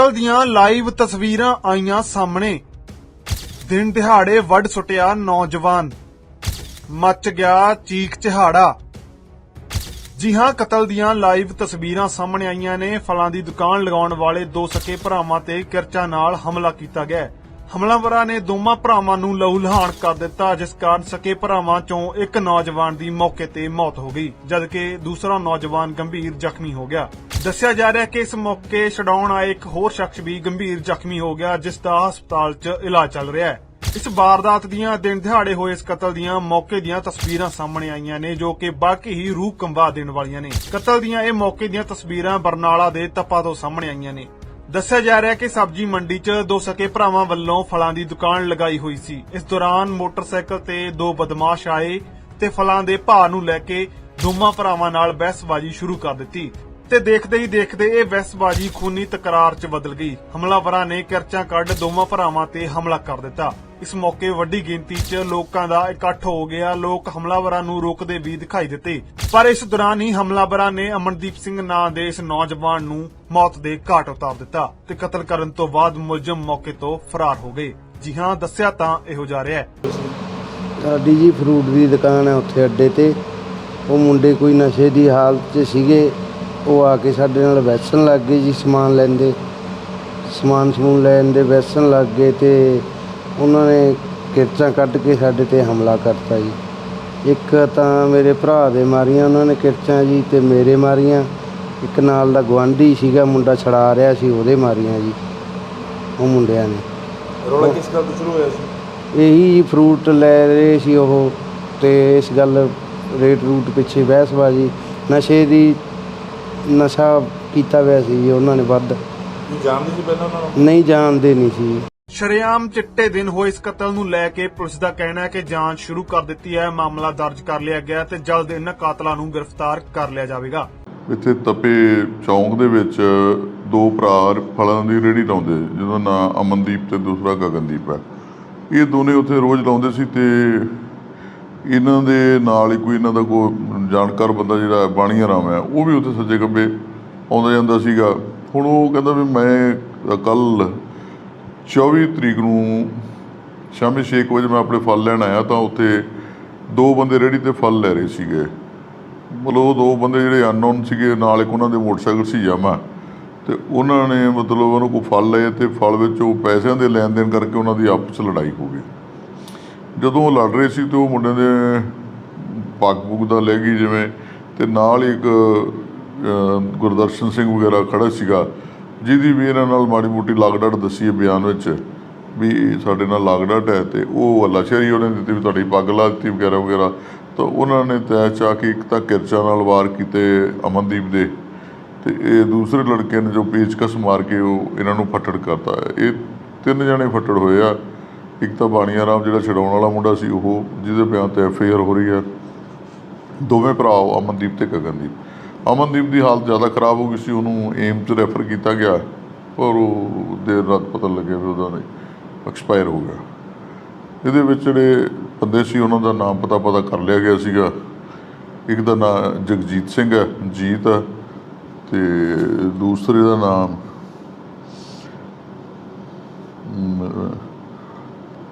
ਕਤਲ ਦੀਆਂ ਲਾਈਵ ਤਸਵੀਰਾਂ ਆਈਆਂ ਸਾਹਮਣੇ। ਦਿਨ ਦਿਹਾੜੇ ਵੱਢ ਸੁੱਟਿਆ ਨੌਜਵਾਨ। ਮੱਚ ਗਿਆ ਚੀਕ ਚਿਹਾੜਾ। ਜੀ ਹਾਂ ਕਤਲ ਦੀਆਂ ਲਾਈਵ ਤਸਵੀਰਾਂ ਸਾਹਮਣੇ ਆਈਆਂ ਨੇ, ਫਲਾਂ ਦੀ ਦੁਕਾਨ ਲਗਾਉਣ ਵਾਲੇ ਦੋ ਸਕੇ ਭਰਾਵਾਂ ਤੇ ਕਿਰਚਾ ਨਾਲ ਹਮਲਾ ਕੀਤਾ ਗਿਆ। ਹਮਲਾਵਰਾਂ ਨੇ ਦੋਵਾਂ ਭਰਾਵਾਂ ਨੂੰ ਲਹੂ ਲਹਾਨ ਕਰ ਦਿੱਤਾ, ਜਿਸ ਕਾਰਨ ਸਕੇ ਭਰਾਵਾਂ ਚੋਂ ਇੱਕ ਨੌਜਵਾਨ ਦੀ ਮੌਕੇ ਤੇ ਮੌਤ ਹੋ ਗਈ, ਜਦਕਿ ਦੂਸਰਾ ਨੌਜਵਾਨ ਗੰਭੀਰ ਜ਼ਖਮੀ ਹੋ ਗਿਆ। ਦੱਸਿਆ ਜਾ ਰਿਹਾ ਹੈ ਕਿ ਇਸ ਮੌਕੇ ਛਡਾਉਣ ਆਏ ਇੱਕ ਹੋਰ ਸ਼ਖਸ ਵੀ ਗੰਭੀਰ ਜ਼ਖਮੀ ਹੋ ਗਿਆ, ਜਿਸ ਦਾ ਹਸਪਤਾਲ 'ਚ ਇਲਾਜ ਚੱਲ ਰਿਹਾ ਹੈ। ਇਸ ਵਾਰਦਾਤ ਦੀਆਂ ਦਿਨ ਦਿਹਾੜੇ ਹੋਏ ਇਸ ਕਤਲ ਦੀਆਂ ਮੌਕੇ ਦੀਆਂ ਤਸਵੀਰਾਂ ਸਾਹਮਣੇ ਆਈਆਂ ਨੇ, ਜੋ ਕਿ ਬਾਕੀ ਹੀ ਰੂਹ ਕੰਬਾ ਦੇਣ ਵਾਲੀਆਂ ਨੇ। ਕਤਲ ਦੀਆਂ ਇਹ ਮੌਕੇ ਦੀਆਂ ਤਸਵੀਰਾਂ ਬਰਨਾਲਾ ਦੇ ਤਪਾ ਤੋਂ ਸਾਹਮਣੇ ਆਈਆਂ ਨੇ। ਦੱਸਿਆ ਜਾ ਰਿਹਾ ਕਿ ਸਬਜ਼ੀ ਮੰਡੀ 'ਚ ਦੋ ਸਕੇ ਭਰਾਵਾਂ ਵੱਲੋਂ ਫਲਾਂ ਦੀ ਦੁਕਾਨ ਲਗਾਈ ਹੋਈ ਸੀ। ਇਸ ਦੌਰਾਨ ਮੋਟਰਸਾਈਕਲ ਤੇ ਦੋ ਬਦਮਾਸ਼ ਆਏ ਤੇ ਫਲਾਂ ਦੇ ਭਾਅ ਨੂੰ ਲੈ ਕੇ ਦੋਵਾਂ ਭਰਾਵਾਂ ਨਾਲ ਬਹਿਸਬਾਜ਼ੀ ਸ਼ੁਰੂ ਕਰ ਦਿੱਤੀ। ਤੇ ਦੇਖਦੇ ਹੀ ਦੇਖਦੇ ਇਹ ਬਹਿਸਬਾਜ਼ੀ ਖੂਨੀ ਤਕਰਾਰ 'ਚ ਬਦਲ ਗਈ। ਹਮਲਾਵਰਾਂ ਨੇ ਕਿਰਚਾਂ ਕੱਢ ਦੋਵਾਂ ਭਰਾਵਾਂ ਤੇ ਹਮਲਾ ਕਰ ਦਿੱਤਾ। ਇਸ ਮੌਕੇ ਵੱਡੀ ਗਿਣਤੀ 'ਚ ਲੋਕਾਂ ਦਾ ਇਕੱਠ ਹੋ ਗਿਆ। ਲੋਕ ਹਮਲਾਵਰਾਂ ਨੂੰ ਰੋਕਦੇ ਵੀ ਦਿਖਾਈ ਦਿੱਤੇ। ਪਰ ਇਸ ਦੌਰਾਨ ਹੀ ਹਮਲਾਵਰਾਂ ਨੇ ਅਮਨਦੀਪ ਸਿੰਘ ਨਾਂ ਦੇ ਇਸ ਨੌਜਵਾਨ ਨੂੰ ਮੌਤ ਦੇ ਘਾਟ ਉਤਾਰ ਦਿੱਤਾ ਤੇ ਕਤਲ ਕਰਨ ਤੋਂ ਬਾਅਦ ਮੁਲਜ਼ਮ ਮੌਕੇ ਤੋਂ ਫਰਾਰ ਹੋ ਗਏ। ਜੀ ਹਾਂ, ਦੱਸਿਆ ਤਾਂ ਇਹੋ ਜਾ ਰਿਹਾ ਸਾਡੀ ਜੀ ਫਰੂਟ ਦੀ ਦੁਕਾਨ ਹੈ ਉੱਥੇ ਅੱਡੇ ਤੇ। ਉਹ ਮੁੰਡੇ ਕੋਈ ਨਸ਼ੇ ਦੀ ਹਾਲਤ 'ਚ ਸੀਗੇ। ਉਹ ਆ ਕੇ ਸਾਡੇ ਨਾਲ ਵੈਸਣ ਲੱਗ ਗਏ ਜੀ ਸਮਾਨ ਲੈਂਦੇ। ਸਮਾਨ ਸਮੂਨ ਲੈਣ ਦੇ ਵੈਸਣ ਲੱਗ ਗਏ ਤੇ ਉਹਨਾਂ ਨੇ ਕਿਰਚਾਂ ਕੱਢ ਕੇ ਸਾਡੇ ਤੇ ਹਮਲਾ ਕਰਤਾ ਜੀ। ਇੱਕ ਤਾਂ ਮੇਰੇ ਭਰਾ ਦੇ ਮਾਰੀਆਂ ਉਹਨਾਂ ਨੇ ਕਿਰਚਾਂ ਜੀ ਤੇ ਮੇਰੇ ਮਾਰੀਆਂ। ਇੱਕ ਨਾਲ ਦਾ ਗਵਾਂਢੀ ਸੀਗਾ ਮੁੰਡਾ ਛੜਾ ਰਿਹਾ ਸੀ ਉਹਦੇ ਮਾਰੀਆਂ ਜੀ ਉਹ ਮੁੰਡਿਆਂ ਨੇ। ਰੌਲਾ ਕਿਸ ਗੱਲ ਤੋਂ ਸ਼ੁਰੂ ਹੋਇਆ ਸੀ? ਇਹੀ ਜੀ ਫਰੂਟ ਲੈ ਰਹੇ ਸੀ ਉਹ ਤੇ ਇਸ ਗੱਲ ਰੇਟ ਰੂਟ ਪਿੱਛੇ ਬਹਿਸਬਾਜ਼ੀ। ਨਸ਼ੇ ਦੀ ਨਸ਼ਾ ਕੀਤਾ ਹੋਇਆ ਸੀ ਜੀ ਉਹਨਾਂ ਨੇ ਵੱਧ। ਜਾਣਦੇ ਸੀ ਪਹਿਲਾਂ ਉਹਨਾਂ ਨੂੰ? ਨਹੀਂ ਜਾਣਦੇ ਨਹੀਂ ਸੀ ਸ਼ਰੇਆਮ ਚਿੱਟੇ ਦਿਨ ਹੋਏ ਇਸ ਕਤਲ ਨੂੰ ਲੈ ਕੇ ਪੁਲਿਸ ਦਾ ਕਹਿਣਾ ਹੈ ਕਿ ਜਾਂਚ ਸ਼ੁਰੂ ਕਰ ਦਿੱਤੀ ਹੈ, ਮਾਮਲਾ ਦਰਜ ਕਰ ਲਿਆ ਗਿਆ ਤੇ ਜਲਦ ਇਹਨਾਂ ਕਾਤਲਾਂ ਨੂੰ ਗ੍ਰਿਫਤਾਰ ਕਰ ਲਿਆ ਜਾਵੇਗਾ। ਇੱਥੇ ਤਪੇ ਚੌਂਕ ਦੇ ਵਿੱਚ ਦੋ ਭਰਾ ਫਲਾਂ ਦੀ ਰੇਹੜੀ ਲਾਉਂਦੇ, ਜਿਹਦਾ ਨਾਂ ਅਮਨਦੀਪ ਤੇ ਦੂਸਰਾ ਗਗਨਦੀਪ ਹੈ। ਇਹ ਦੋਨੇ ਉੱਥੇ ਰੋਜ਼ ਲਾਉਂਦੇ ਸੀ ਤੇ ਇਹਨਾਂ ਦੇ ਨਾਲ ਹੀ ਕੋਈ ਇਹਨਾਂ ਦਾ ਕੋਈ ਜਾਣਕਾਰ ਬੰਦਾ ਜਿਹੜਾ ਬਾਣੀਆ ਰਾਮ ਹੈ, ਉਹ ਵੀ ਉੱਥੇ ਸੱਜੇ ਖੱਬੇ ਆਉਂਦਾ ਜਾਂਦਾ ਸੀਗਾ। ਹੁਣ ਉਹ ਕਹਿੰਦਾ ਵੀ ਮੈਂ ਕੱਲ 24 ਤਰੀਕ ਨੂੰ ਸ਼ਾਮੀ 6 ਵਜੇ ਮੈਂ ਆਪਣੇ ਫਲ ਲੈਣ ਆਇਆ ਤਾਂ ਉੱਥੇ ਦੋ ਬੰਦੇ ਰੇਹੜੀ ਤੇ ਫਲ ਲੈ ਰਹੇ ਸੀਗੇ। ਮਤਲਬ ਉਹ ਦੋ ਬੰਦੇ ਜਿਹੜੇ ਅਨਨੋਨ ਸੀਗੇ, ਨਾਲ ਇੱਕ ਉਹਨਾਂ ਦੇ ਮੋਟਰਸਾਈਕਲ ਸੀ ਯਾਮਾ ਤੇ ਉਹਨਾਂ ਨੇ ਮਤਲਬ ਉਹਨਾਂ ਕੋਲ ਫਲ ਲਏ ਤੇ ਫਲ ਵਿੱਚ ਉਹ ਪੈਸਿਆਂ ਦੇ ਲੈਣ ਦੇਣ ਕਰਕੇ ਉਹਨਾਂ ਦੀ ਆਪਸ 'ਚ ਲੜਾਈ ਹੋ ਗਈ। ਜਦੋਂ ਉਹ ਲੜ ਰਹੇ ਸੀ ਤੇ ਉਹ ਮੁੰਡੇ ਦੇ ਪੱਗ ਪੁੱਗ ਦਾ ਲੈ ਗਈ ਜਿਵੇਂ ਤੇ ਨਾਲ ਹੀ ਇੱਕ ਗੁਰਦਰਸ਼ਨ ਸਿੰਘ ਵਗੈਰਾ ਖੜਾ ਸੀਗਾ। ਜਿਹਦੀ ਵੀ ਇਹਨਾਂ ਨਾਲ ਮਾੜੀ ਮੋਟੀ ਲਾਗਡਾਟ ਦੱਸੀ ਹੈ ਬਿਆਨ ਵਿੱਚ, ਵੀ ਸਾਡੇ ਨਾਲ ਲਾਗਡਾਟ ਹੈ ਤੇ ਉਹ ਅੱਲਾਸ਼ਰੀ ਉਹਨੇ ਦਿੱਤੀ ਵੀ ਤੁਹਾਡੀ ਪੱਗ ਲਾ ਦਿੱਤੀ ਵਗੈਰਾ ਵਗੈਰਾ। ਤਾਂ ਉਹਨਾਂ ਨੇ ਤੈਅ ਚਾ ਕੇ ਇੱਕ ਤਾਂ ਕਿਰਚਾ ਨਾਲ ਵਾਰ ਕੀਤੇ ਅਮਨਦੀਪ ਦੇ ਤੇ ਇਹ ਦੂਸਰੇ ਲੜਕੇ ਨੇ ਜੋ ਪੇਚਕਸ ਮਾਰ ਕੇ ਉਹ ਇਹਨਾਂ ਨੂੰ ਫੱਟੜ ਕਰਤਾ। ਇਹ ਤਿੰਨ ਜਣੇ ਫੱਟੜ ਹੋਏ ਆ। ਇੱਕ ਤਾਂ ਬਾਣੀਆ ਰਾਮ ਜਿਹੜਾ ਛਡਾਉਣ ਵਾਲਾ ਮੁੰਡਾ ਸੀ, ਉਹ ਜਿਹਦੇ ਬਿਆਨ ਤੇ ਐਫ ਹੋ ਰਹੀ ਹੈ। ਦੋਵੇਂ ਭਰਾ ਅਮਨਦੀਪ ਤੇ ਗਗਨਦੀਪ। ਅਮਨਦੀਪ ਦੀ ਹਾਲਤ ਜ਼ਿਆਦਾ ਖਰਾਬ ਹੋ ਗਈ ਸੀ, ਉਹਨੂੰ ਏਮਸ 'ਚ ਰੈਫਰ ਕੀਤਾ ਗਿਆ, ਪਰ ਉਹ ਦੇਰ ਰਾਤ ਪਤਾ ਲੱਗਿਆ ਵੀ ਉਹਦਾ ਐਕਸਪਾਇਰ ਹੋ ਗਿਆ। ਇਹਦੇ ਵਿੱਚ ਜਿਹੜੇ ਬੰਦੇ ਸੀ, ਉਹਨਾਂ ਦਾ ਨਾਮ ਪਤਾ ਪਤਾ ਕਰ ਲਿਆ ਗਿਆ ਸੀਗਾ। ਇੱਕ ਦਾ ਨਾਮ ਜਗਜੀਤ ਸਿੰਘ ਹੈ, ਜੀਤ ਹੈ, ਤੇ ਦੂਸਰੇ ਦਾ ਨਾਮ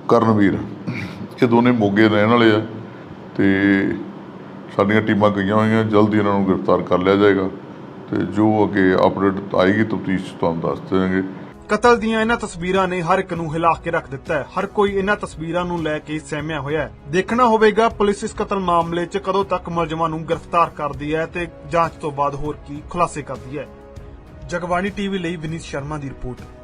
ਕਰਨਵੀਰ ਇਹ ਦੋਨੇ ਮੋਗੇ ਰਹਿਣ ਵਾਲੇ ਆ, ਤੇ ਸਾਡੀਆਂ ਟੀਮਾਂ ਗਈਆਂ ਹੋਈਆਂ, ਜਲਦੀ ਇਹਨਾਂ ਨੂੰ ਗ੍ਰਿਫਤਾਰ ਕਰ ਲਿਆ ਜਾਏਗਾ ਤੇ ਜੋ ਅੱਗੇ ਅਪਡੇਟ ਆਏਗੀ ਤਫਤੀਸ਼ ਤੁਹਾਨੂੰ ਦੱਸ ਦੇਵਾਂਗੇ। ਕਤਲ ਦੀਆਂ ਇਹਨਾਂ ਤਸਵੀਰਾਂ ਨੇ ਹਰ ਇੱਕ ਨੂੰ ਹਿਲਾ ਕੇ ਰੱਖ ਦਿੱਤਾ ਹੈ। ਹਰ ਕੋਈ ਇਹਨਾਂ ਤਸਵੀਰਾਂ ਨੂੰ ਲੈ ਕੇ ਸਹਿਮਿਆ ਹੋਇਆ ਹੈ। ਦੇਖਣਾ ਹੋਵੇਗਾ, ਪੁਲਿਸ ਇਸ ਕਤਲ ਮਾਮਲੇ 'ਚ ਕਦੋਂ ਤੱਕ ਮੁਲਜ਼ਮਾਂ ਨੂੰ ਗ੍ਰਿਫਤਾਰ ਕਰਦੀ ਹੈ ਤੇ ਜਾਂਚ ਤੋਂ ਬਾਅਦ ਹੋਰ ਕੀ ਖੁਲਾਸੇ ਕਰਦੀ ਹੈ। ਜਗਬਾਣੀ ਟੀਵੀ ਲਈ ਵਿਨੀਤ ਸ਼ਰਮਾ ਦੀ ਰਿਪੋਰਟ।